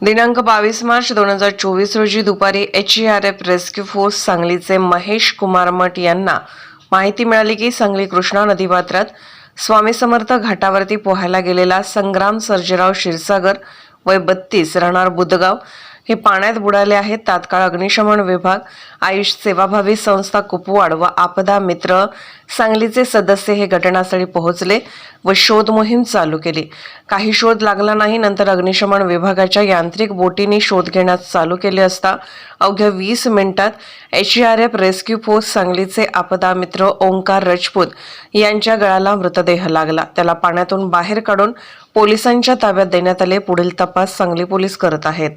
दिनांक बावीस मार्च दोन हजार चोवीस रोजी दुपारी H R F rescue force सांगलीचे महेश कुमार मठ यांना माहिती मिळाली की सांगली कृष्णा नदीपात्रात स्वामी समर्थ घाटावरती पोहायला गेलेला संग्राम सर्जेराव क्षीरसागर वय बत्तीस राहणार बुदगाव हे पाण्यात बुडाले आहेत. तात्काळ अग्निशमन विभाग आयुष सेवाभावी संस्था कुपवाड व आपदा मित्र सांगलीचे सदस्य हे घटनास्थळी पोहोचले व शोध मोहीम चालू केली. काही शोध लागला नाही नंतर अग्निशमन विभागाच्या यांत्रिक बोटीने शोध घेण्यास चालू केले असता अवघ्या वीस मिनिटात H R F rescue force सांगलीचे आपदा मित्र ओंकार रजपूत यांच्या गळाला मृतदेह लागला. त्याला पाण्यातून बाहेर काढून पोलिसांच्या ताब्यात देण्यात आले. पुढील तपास सांगली पोलीस करत आहेत.